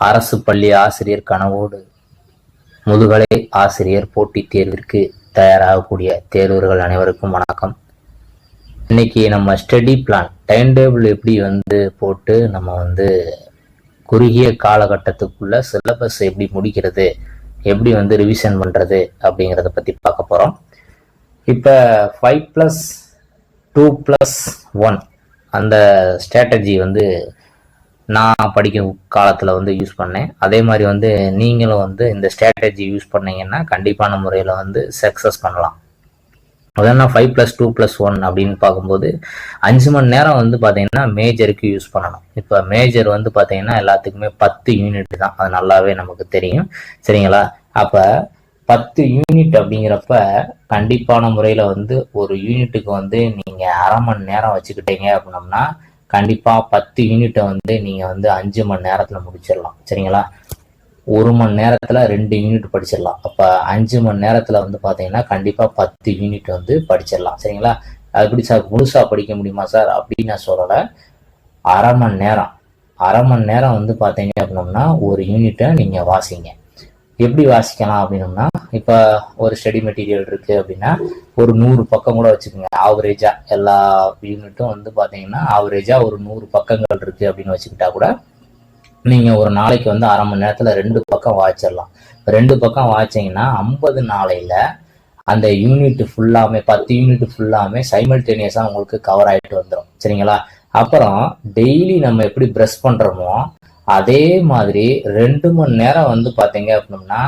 அரசு பள்ளி ஆசிரியர் கனவோடு முதுகலை ஆசிரியர் போட்டித் தேர்விற்கு தயாராகக்கூடிய தேர்வர்கள் அனைவருக்கும் வணக்கம். இன்னைக்கு நம்ம ஸ்டடி பிளான் டைம் டேபிள் எப்படி வந்து போட்டு நம்ம வந்து குறுகிய காலகட்டத்துக்குள்ள சிலபஸ் எப்படி முடிக்கிறது எப்படி வந்து ரிவிஷன் பண்ணுறது அப்படிங்கிறத பற்றி பார்க்க போகிறோம் இப்போ five plus two plus one அந்த ஸ்ட்ராட்டஜி வந்து நான் படிக்கும் காலத்தில் வந்து யூஸ் பண்ணேன். அதே மாதிரி வந்து நீங்களும் வந்து இந்த ஸ்ட்ராட்டஜி யூஸ் பண்ணீங்கன்னா கண்டிப்பான முறையில் வந்து சக்ஸஸ் பண்ணலாம். அதனால் five plus two plus one அப்படின்னு பார்க்கும்போது அஞ்சு மணி நேரம் வந்து பார்த்தீங்கன்னா மேஜருக்கு யூஸ் பண்ணணும். இப்போ மேஜர் வந்து பார்த்தீங்கன்னா எல்லாத்துக்குமே பத்து யூனிட் தான். அது நல்லாவே நமக்கு தெரியும். சரிங்களா? அப்போ பத்து யூனிட் அப்படிங்கிறப்ப கண்டிப்பான முறையில் வந்து ஒரு யூனிட்டுக்கு வந்து நீங்கள் அரை மணி நேரம் வச்சுக்கிட்டீங்க அப்படின்னம்னா கண்டிப்பாக பத்து யூனிட்டை வந்து நீங்கள் வந்து அஞ்சு மணி நேரத்தில் முடிச்சிடலாம். சரிங்களா? ஒரு மணி நேரத்தில் ரெண்டு யூனிட் படிச்சிடலாம். அப்போ அஞ்சு மணி நேரத்தில் வந்து பார்த்தீங்கன்னா கண்டிப்பாக பத்து யூனிட் வந்து படிச்சிடலாம். சரிங்களா? அது எப்படி சார்? முழுசாக படிக்க முடியுமா சார்? அப்படின்னு நான் சொல்லலை. அரை மணி நேரம். அரை மணி நேரம் வந்து பார்த்தீங்க அப்படின்னம்னா ஒரு யூனிட்டை நீங்கள் வாசிங்க. எப்படி வாசிக்கலாம் அப்படின்னம்னா இப்போ ஒரு ஸ்டடி மெட்டீரியல் இருக்குது அப்படின்னா ஒரு நூறு பக்கம் கூட வச்சுக்கோங்க. ஆவரேஜாக எல்லா யூனிட்டும் வந்து பார்த்தீங்கன்னா ஆவரேஜாக ஒரு நூறு பக்கங்கள் இருக்குது அப்படின்னு வச்சுக்கிட்டா கூட நீங்கள் ஒரு நாளைக்கு வந்து அரை மணி நேரத்தில் ரெண்டு பக்கம் வாய்ச்சிடலாம் ரெண்டு பக்கம் வாய்ச்சிங்கன்னா ஐம்பது நாளையில் அந்த யூனிட் ஃபுல்லாமே பத்து யூனிட் ஃபுல்லாமே சைமல்டேனியஸாக உங்களுக்கு கவர் ஆகிட்டு வந்துடும் சரிங்களா? அப்புறம் டெய்லி நம்ம எப்படி ப்ரெஷ் பண்ணுறோமோ அதே மாதிரி ரெண்டு மணி நேரம் வந்து பார்த்தீங்க அப்படின்னா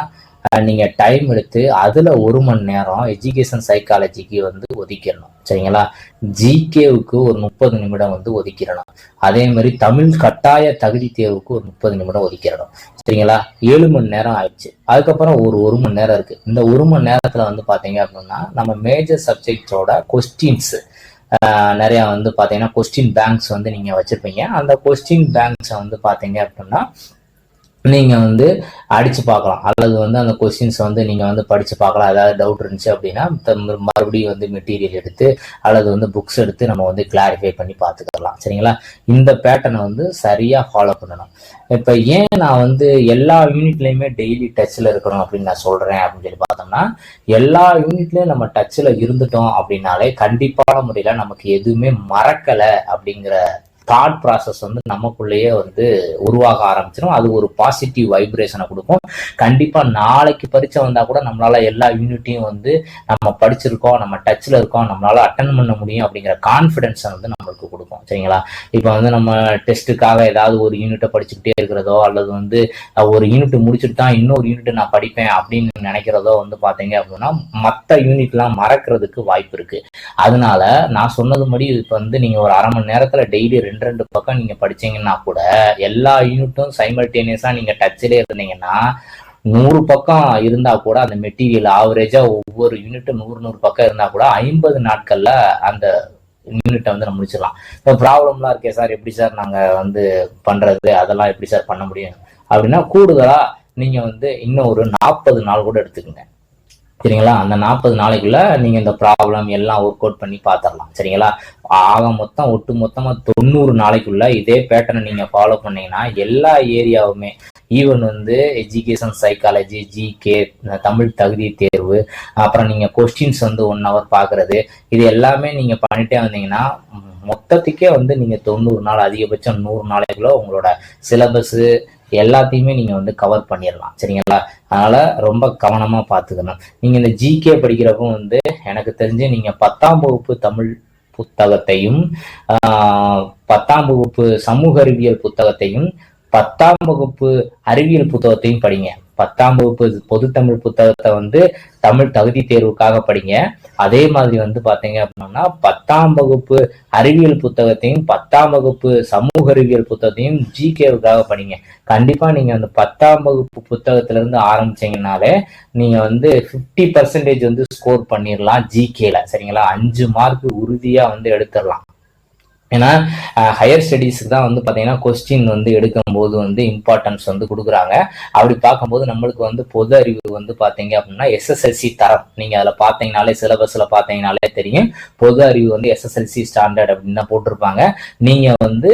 நீங்கள் டைம் எடுத்து அதில் ஒரு மணி நேரம் எஜுகேஷன் சைக்காலஜிக்கு வந்து ஒதுக்கிடணும். சரிங்களா? ஜிகேவுக்கு ஒரு முப்பது நிமிடம் வந்து ஒதுக்கிடணும். அதே மாதிரி தமிழ் கட்டாய தகுதி தேர்வுக்கு ஒரு முப்பது நிமிடம் ஒதுக்கிடணும். சரிங்களா? ஏழு மணி நேரம் ஆயிடுச்சு. அதுக்கப்புறம் ஒரு ஒரு மணி நேரம் இருக்கு. இந்த ஒரு மணி நேரத்தில் வந்து பார்த்தீங்க அப்படின்னா நம்ம மேஜர் சப்ஜெக்ட்ஸோட கொஸ்டின்ஸ் நிறையா வந்து பார்த்தீங்கன்னா கொஸ்டின் பேங்க்ஸ் வந்து நீங்கள் வச்சுருப்பீங்க. அந்த கொஸ்டின் பேங்க்ஸை வந்து பார்த்தீங்க அப்படின்னா நீங்கள் வந்து அடித்து பார்க்கலாம். அல்லது வந்து அந்த கொஸ்டின்ஸ் வந்து நீங்கள் வந்து படித்து பார்க்கலாம். ஏதாவது டவுட் இருந்துச்சு அப்படின்னா மறுபடியும் வந்து மெட்டீரியல் எடுத்து அல்லது வந்து புக்ஸ் எடுத்து நம்ம வந்து கிளாரிஃபை பண்ணி பார்த்துக்கலாம். சரிங்களா? இந்த பேட்டர்னை வந்து சரியாக ஃபாலோ பண்ணணும். இப்போ ஏன் நான் வந்து எல்லா யூனிட்லையுமே டெய்லி டச்சில் இருக்கணும் அப்படின்னு நான் சொல்கிறேன் அப்படின்னு சொல்லி பார்த்தோம்னா எல்லா யூனிட்லையும் நம்ம டச்சில் இருந்துட்டோம் அப்படின்னாலே கண்டிப்பான முறையில் நமக்கு எதுவுமே மறக்கலை அப்படிங்கிற தாட் ப்ராசஸ் வந்து நமக்குள்ளேயே வந்து உருவாக ஆரம்பிச்சிடும் அது ஒரு பாசிட்டிவ் வைப்ரேஷனை கொடுக்கும். கண்டிப்பாக நாளைக்கு பரீட்சை வந்தால் கூட நம்மளால எல்லா யூனிட்டையும் வந்து நம்ம படிச்சிருக்கோம் நம்ம டச்சில் இருக்கோம் நம்மளால அட்டன் பண்ண முடியும் அப்படிங்கிற கான்ஃபிடென்ஸை வந்து நம்மளுக்கு கொடுக்கும். சரிங்களா? இப்போ வந்து நம்ம டெஸ்ட்டுக்காக ஏதாவது ஒரு யூனிட்டை படிச்சுக்கிட்டே இருக்கிறதோ அல்லது வந்து ஒரு யூனிட் முடிச்சுட்டு தான் இன்னொரு யூனிட் நான் படிப்பேன் அப்படின்னு நினைக்கிறதோ வந்து பார்த்தீங்க அப்படின்னா மற்ற யூனிட்லாம் மறக்கிறதுக்கு வாய்ப்பு இருக்கு. அதனால நான் சொன்னது மாதிரி இப்போ வந்து நீங்கள் ஒரு அரை மணி நேரத்தில் டெய்லி ரெண்டு ரெண்டு பக்கம் நீங்க படிச்சீங்கன்னா கூட எல்லா யூனிட்டும் சைமல்டேனியஸா நீங்க டச்சிலே இருந்தீங்கன்னா நூறு பக்கம் இருந்தா கூட அந்த மெட்டீரியல் ஆவரேஜா ஒவ்வொரு யூனிட்டும் நூறு நூறு பக்கம் இருந்தா கூட ஐம்பது நாட்கள்ல அந்த யூனிட்டை வந்து நம்ம முடிச்சிடலாம். இப்போ ப்ராப்ளம்லாம் இருக்கே சார் எப்படி சார் நாங்கள் வந்து பண்ணுறது அதெல்லாம் எப்படி சார் பண்ண முடியும்? அப்படின்னா கூடுதலாக நீங்கள் வந்து இன்னும் ஒரு நாற்பது நாள் கூட எடுத்துக்கோங்க. சரிங்களா? அந்த நாற்பது நாளைக்குள்ள நீங்க இந்த ப்ராப்ளம் எல்லாம் ஒர்க் அவுட் பண்ணி பார்த்துடலாம் சரிங்களா? ஆக மொத்தம் ஒட்டு மொத்தமா தொண்ணூறு நாளைக்குள்ள இதே பேட்டர்னை நீங்க ஃபாலோ பண்ணீங்கன்னா எல்லா ஏரியாவுமே ஈவன் வந்து எஜுகேஷன் சைக்காலஜி ஜிகே தமிழ் தகுதி தேர்வு அப்புறம் நீங்க கொஸ்டின்ஸ் வந்து ஒன் ஹவர் பாக்குறது இது எல்லாமே நீங்க பண்ணிட்டே வந்தீங்கன்னா மொத்தத்துக்கே வந்து நீங்க தொண்ணூறு நாள் அதிகபட்சம் நூறு நாளைக்குள்ள உங்களோட சிலபஸ் எல்லாத்தையுமே நீங்கள் வந்து கவர் பண்ணிடலாம் சரிங்களா? அதனால் ரொம்ப கவனமாக பார்த்துக்கணும் நீங்கள் இந்த ஜிகே படிக்கிறப்போ வந்து எனக்கு தெரிஞ்சு நீங்கள் பத்தாம் வகுப்பு தமிழ் புத்தகத்தையும் பத்தாம் வகுப்பு சமூக அறிவியல் புத்தகத்தையும் பத்தாம் வகுப்பு அறிவியல் புத்தகத்தையும் படிங்க. பத்தாம் வகுப்பு பொதுத்தமிழ் புத்தகத்தை வந்து தமிழ் தகுதி தேர்வுக்காக படிங்க. அதே மாதிரி வந்து பாத்தீங்க அப்படின்னா பத்தாம் வகுப்பு அறிவியல் புத்தகத்தையும் பத்தாம் வகுப்பு சமூக அறிவியல் புத்தகத்தையும் ஜிகேவுக்காக படிங்க. கண்டிப்பா நீங்க அந்த பத்தாம் வகுப்பு புத்தகத்துல இருந்து ஆரம்பிச்சீங்கனாலே நீங்க வந்து பிப்டி பர்சன்டேஜ் வந்து ஸ்கோர் பண்ணிடலாம் ஜிகேல சரிங்களா? அஞ்சு மார்க் உறுதியா வந்து எடுத்துடலாம் ஏன்னா ஹையர் ஸ்டடீஸுக்கு தான் வந்து பார்த்தீங்கன்னா கொஸ்டின் வந்து எடுக்கும்போது வந்து இம்பார்ட்டன்ஸ் வந்து கொடுக்குறாங்க. அப்படி பார்க்கும்போது நம்மளுக்கு வந்து பொது அறிவு வந்து பார்த்தீங்க அப்படின்னா எஸ்எஸ்எல்சி தரம். நீங்கள் அதில் பார்த்தீங்கனாலே சிலபஸில் பார்த்தீங்கனாலே தெரியும். பொது அறிவு வந்து எஸ்எஸ்எல்சி ஸ்டாண்டர்ட் அப்படின்னு தான் போட்டிருப்பாங்க. நீங்கள் வந்து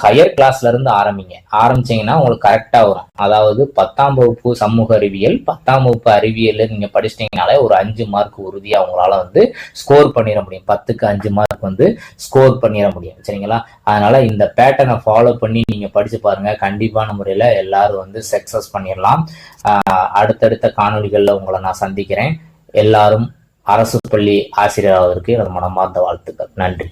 ஹையர் கிளாஸ்ல இருந்து ஆரம்பிங்க. ஆரம்பிச்சீங்கன்னா உங்களுக்கு கரெக்டா வரும். அதாவது பத்தாம் வகுப்பு சமூக அறிவியல் பத்தாம் வகுப்பு அறிவியல் நீங்க படிச்சிட்டீங்கனாலே ஒரு அஞ்சு மார்க் உறுதியா உங்களால வந்து ஸ்கோர் பண்ணிட முடியும். பத்துக்கு அஞ்சு மார்க் வந்து ஸ்கோர் பண்ணிட முடியும். சரிங்களா? அதனால இந்த பேட்டர்னை ஃபாலோ பண்ணி நீங்க படிச்சு பாருங்க. கண்டிப்பான முறையில எல்லாரும் வந்து சக்சஸ் பண்ணிடலாம். அடுத்தடுத்த காணொளிகள்ல உங்களை நான் சந்திக்கிறேன். எல்லாரும் அரசு பள்ளி ஆசிரியராவதற்கு எனது மனமார்ந்த வாழ்த்துக்கள். நன்றி.